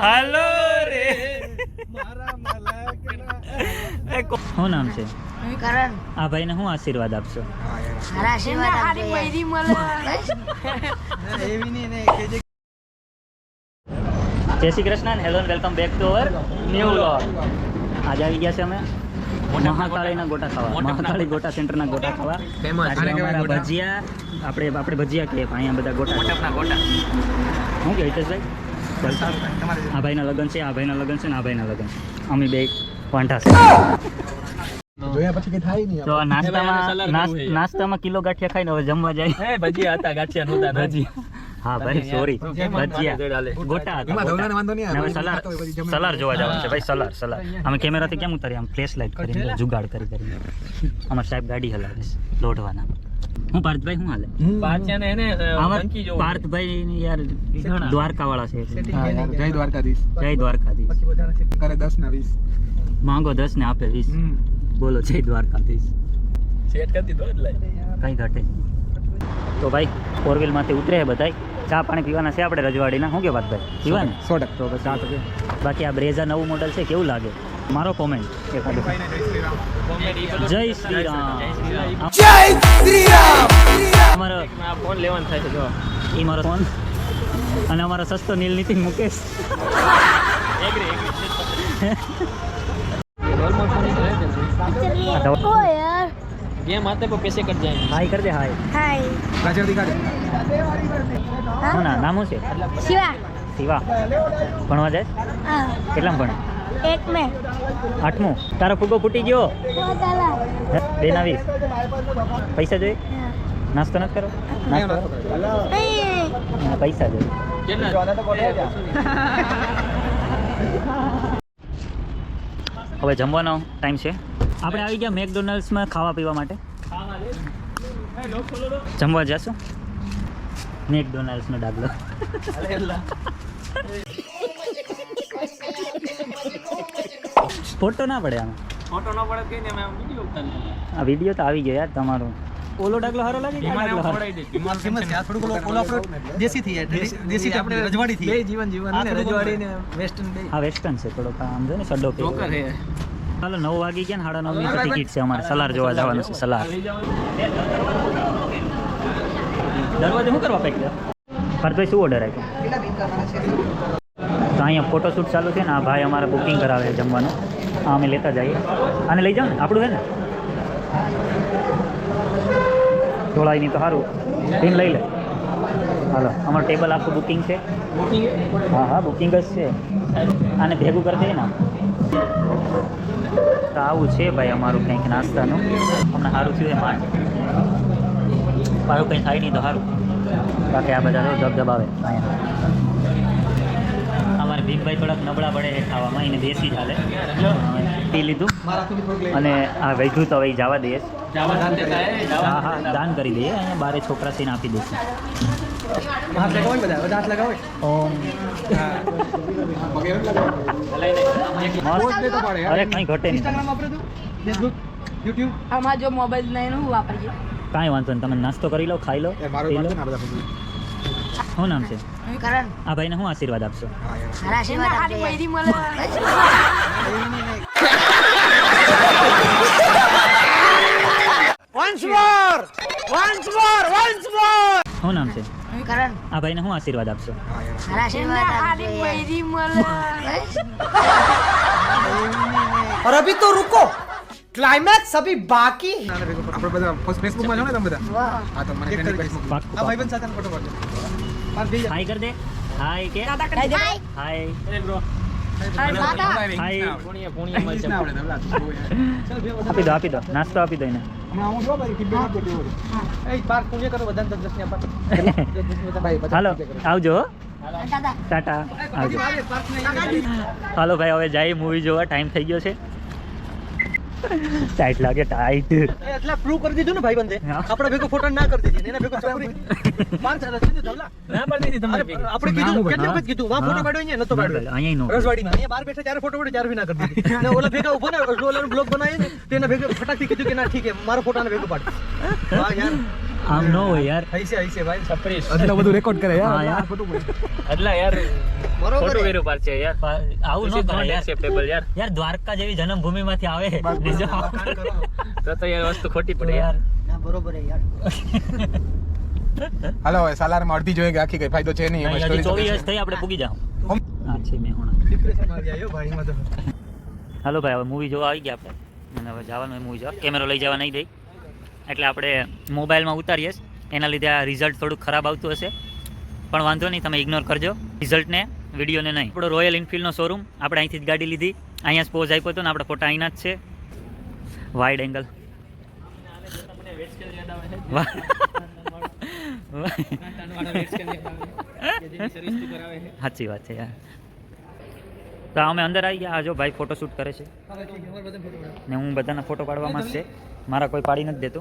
હાલો રે શું નામ છે? કરણ. આ ભાઈને શું આશીર્વાદ આપશો? આશીર્વાદ Jai Shri Krishna hello welcome back to our new vlog આજે આવી ગયા છે અમે. મહાકાળીના ગોટા ખાવા. મહાકાળી ગોટા સેન્ટરના ગોટા ખાવા. આજે અમારા ભજીયા આપણે આપણે ભજીયા કહીએ. અહીંયા બધા ગોટા. શું કે હિતેશભાઈ? આ ભાઈના લગ્ન છે આ ભાઈના લગ્ન છે ને આ ભાઈના લગ્ન છે. અમે બે વાંઢા છે. જોયા પછી કઈ થાય નહીં તો નાસ્તામાં નાસ્તામાં કિલો ગાંઠિયા ખાઈને હવે જમવા જાય. ભજીયા હતા ગાંઠિયા નહોતા ભજીયા હા ભાઈ સોરી ભજીયા ગોટા હતા સલાર જોવા જવાનું છે ભાઈ સલાર સલાર. અમે કેમેરાથી કેમ ઉતારીએ? આમ ફ્લેશ લાઇટ કરીને જુગાડ કરી કરીને. અમાર સાહેબ ગાડી હલાવે છે લોઢવાના હું પાર્થભાઈ હું હાલે. એને પાર્થભાઈ યાર દ્વારકા વાળા છે. જય દ્વારકાધીશ. જય દ્વારકાધીશ. કરે દસ ના માંગો દસ ને આપે વીસ. બોલો જય દ્વારકાધીશ. સેટ કરી દીધો એટલે. કઈ ઘટે તો ભાઈ ફોર વ્હીલમાંથી ઉતરે બધાય? ચા પાણી પીવાના છે આપણે રજવાડીના. શું કે વાત ભાઈ? પીવાના? સો ટકા. તો ચા તો બાકી આ બ્રેઝા નવું મોડલ છે કેવું લાગે? મારો કોમેન્ટ જય શ્રી રામ જય શ્રી રામ અમારો ફોન લેવાનો થાય છે જો એ મારો ફોન અને અમારો સસ્તો Neel Nitin Mukesh. Agree agree game आते पे पैसे कट जाएंगे હાય કર દે હાય હાય રાજ્યવતી કાઢે. શું ના નામ શું છે શિવા શિવા ભણવા જાય હા કેટલામ ભણે એક મે આઠમું તારો ફુગો ફૂટી ગયો પોતાલા હે? બે ના વીસ પૈસા જોઈએ નાસ્તો નથી કરો નાસ્તો હા, પૈસા જોઈએ હવે જમવાનો ટાઈમ છે આપણે આવી ગયા મેકડોનલ્ડ્સમાં ખાવા પીવા માટે. જમવા જશો? મેકડોનલ્ડ્સનો ડાગલો ફોટો ના પડે આમાં. ફોટો ન પડે કઈ ને અમે વિડિયો ઉતારી આ વીડિયો તો આવી ગયો યાર તમારો. ઓલો ડાગલો સારો લાગે કે ડાગલો એમ સારો? પડાઈ દે. વિમાન ફેમસ છે. આ થોડુંક ઓલો- ઓલો આપણો દેશી થી દેશી- દેશી થી આપણે રજવાડી થી. બે જીવન જીવન ને રજવાડી ને વેસ્ટર્ન બે. હા વેસ્ટર્ન છે થોડોક આમ જો ને સડો પહેર્યો. જોકર હે ચાલો નવ વાગી ગયા ને સાડા નવની ટિકિટ છે અમારે. સલાર જોવા જવાનું છે સલાર. દરવાજે શું કરવા પેક ભરતભાઈ શું ઓર્ડર આપ્યો? તો અહીંયા ફોટોશૂટ ચાલુ છે ને આ ભાઈ અમારે બુકિંગ કરાવે છે જમવાનું. આ અમે લેતા જઈએ. આને લઈ જાઓ ને આપણું છે ને? ઢોળાય નહીં તો સારું પીન લઈ લે. હાલો અમારું ટેબલ આખું બુકિંગ છે. હા હા બુકિંગ જ છે. આને ભેગું કરી દઈએ ને તો આવું છે ભાઈ અમારું કંઈક નાસ્તાનું. હમણાં સારું થયું માંડ મારું કંઈ થાય નહીં તો સારું. બાકી આ બધા ધબધબાવે અહીંયા. ભીમભાઈ થોડાક નબળા પડે છે ખાવામાં એને દેશી ચાલે પી લીધું. અને આ વૈધું તો હવે જવા દઈએ. જાવા દાન દેતા હે હા હા દાન કરી દઈએ અને બારે છોકરા થઈને આપી દઈશું. અરે કંઈ ઘટે નહીં? YouTube? આમાં જો મોબાઈલ નહીં વાપરીએ. કાંઈ વાંધો નહીં તમે નાસ્તો કરી લો ખાઈ લો શું નામ છે? કરણ. આ ભાઈને શું આશીર્વાદ આપશો? Once more once more once more શું નામ છે? કરણ. આ ભાઈને હું આશીર્વાદ આપશો? આશીર્વાદ અરે અભી તો રૂકો. ક્લાઇમેક્સ અભી બાકી આપણે બધા ફેસબુકમાં છો તમે બધા હા તો મને ફેસબુક આ ભાઈબંધ સાથે ફોટો પાડજો હાય કર દે હાય કે દાદા કર દે બ્રો આપી દો આપી દો નાસ્તો આપી દો એને હાલો આવજો ટાટા આવજો હાલો ભાઈ હવે જાય મૂવી જોવા ટાઈમ થઈ ગયો છે. ટાઈટ લાગે ટાઈટ એટલે પ્રૂવ કરી દીધું ને ભાઈ બંધે આપણે ભેગો ફોટો ના કરી દીધી એના ભેગો ચોરી માર ચાલે છે ને ધવલા ના પાડી દીધી તમારે આપણે કીધું કેટલી વખત કીધું? વા ફોટો. પાડ્યો અહીંયા નતો પાડ્યો. અહીંયા નો રજવાડીમાં. અહીંયા બહાર બેઠા ત્યારે ફોટો પાડ્યો ત્યારે ના કરી દીધી. અને ઓલા ભેગા ઊભો ને ઓલાનો બ્લોગ બનાવી ને તેના ભેગા ફટાકથી કીધું કે ના ઠીક છે મારો ફોટો ને ભેગો પાડ. વાહ યાર. આમ નો હોય યાર. હૈસે હૈસે ભાઈ. છપરીસ આટલું બધું રેકોર્ડ કરે હા, યાર. ફોટો ખોટું બોલે. યાર બરોબર ખોટું. છે. યાર. આવું ન કરાય યાર. એક્સેપ્ટેબલ યાર. યાર દ્વારકા જેવી જન્મભૂમિમાંથી આવે. બીજો તો તો યાર વસ્તુ ખોટી પડે યાર. ના બરોબર યાર. હાલો હવે સાલારમાં અડધી જોઈએ આખી કઈ ફાયદો છે નહીં હજી ચોવીસ વર્ષ થઈ આપણે પૂગી જાવ હા છે મેં હમણાં. ડિપ્રેશન આવી આવ્યો ભાઈ તો. હાલો ભાઈ હવે મૂવી જોવા આવી ગયા આપણે. અને હવે જવાનું મૂવી જોવા. કેમેરો લઈ જવા નહીં દઈ. એટલે આપણે મોબાઈલમાં ઉતારીએ એના લીધે આ રિઝલ્ટ થોડુંક ખરાબ આવતું હશે. પણ વાંધો નહીં તમે ઇગ્નોર કરજો. રિઝલ્ટને વિડીયોને નહીં. આપણો રોયલ એન્ફિલ્ડનો શોરૂમ આપણે અહીંથી જ ગાડી લીધી. અહીંયા સ્પોઝ આપ્યો હતો ને, આપણા ફોટા અહીંના જ છે. વાઇડ એંગલ સાચી વાત છે, યાર. તો અમે અંદર આવી ગયા. જો ભાઈ ફોટો શૂટ કરે છે. ને હું બધાના ફોટો પાડવામાં જ છે. મારા કોઈ પાડી નથી દેતો.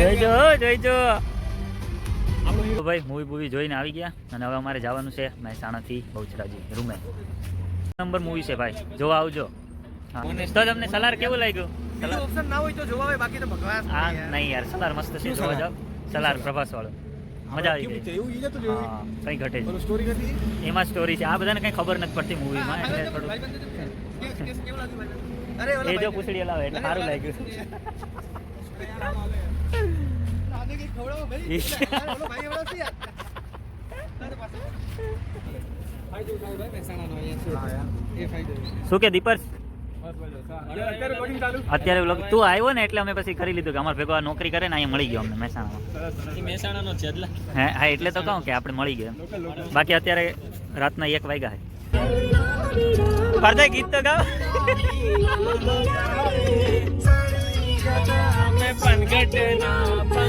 જોઈજો જોઈજો ભાઈ મૂવી બૂવી જોઈને આવી ગયા અને હવે અમારે જવાનું છે મહેસાણાથી બહુચરાજી રૂમે. નંબર મૂવી છે ભાઈ જોવા આવજો. તો તમને સલાર કેવું લાગ્યું? ઓપ્શન ના હોય તો જોવા હોય બાકી તો ભગવાન હા નહીં યાર સલાર મસ્ત છે જોવા સલાર? જાવ સલાર પ્રભાસ વાળો મજા આવી ગઈ. કઈ ઘટે? નહીં. એમાં સ્ટોરી છે. આ બધાને કઈ ખબર નથી પડતી મૂવીમાં એટલે થોડું એ જો પૂછડી લાવે એટલે સારું લાગ્યું. આને કંઈક ખવડાવો ભાઈ યાર, ઓલો ભાઈ એવડો છે યાર તારે પાસે ફાયદો થાય ભાઈ મહેસાણાનો અહીંયા હા, યાર. છે એ ફાયદો શું કે દીપર્સ અત્યારે recording ચાલુ અત્યારે vlog- તું આવ્યો ને એટલે અમે પછી કરી લીધું કે અમારે ભેગો આ નોકરી કરે ને અહીંયા મળી ગયો અમને મહેસાણામાં. એ મહેસાણાનો છે અદલા હે હા એટલે તો કહું કે આપણે મળી ગયા. બાકી અત્યારે રાતના એક વાગ્યા છે પાર્થય ગીત તો ગાવ મારા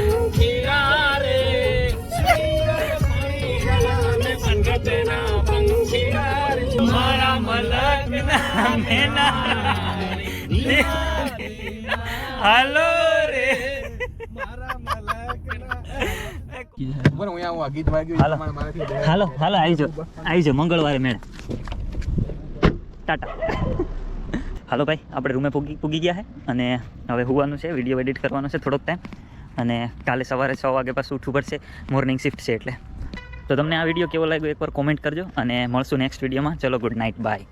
હાલો રે. હાલો. હાલો આવી જો આવી જાઓ મંગળવારે મેળે. ટાટા. હાલો ભાઈ આપણે રૂમે પૂગી પૂગી ગયા છે અને હવે હોવાનું છે વીડિયો એડિટ કરવાનો છે થોડોક ટાઈમ. અને કાલે સવારે છ વાગે પાછું ઉઠવું પડશે મોર્નિંગ શિફ્ટ છે એટલે. તો તમને આ વીડિયો કેવો લાગ્યો એકવાર કોમેન્ટ કરજો અને મળશું નેક્સ્ટ વિડીયોમાં. ચલો ગુડ નાઇટ બાય.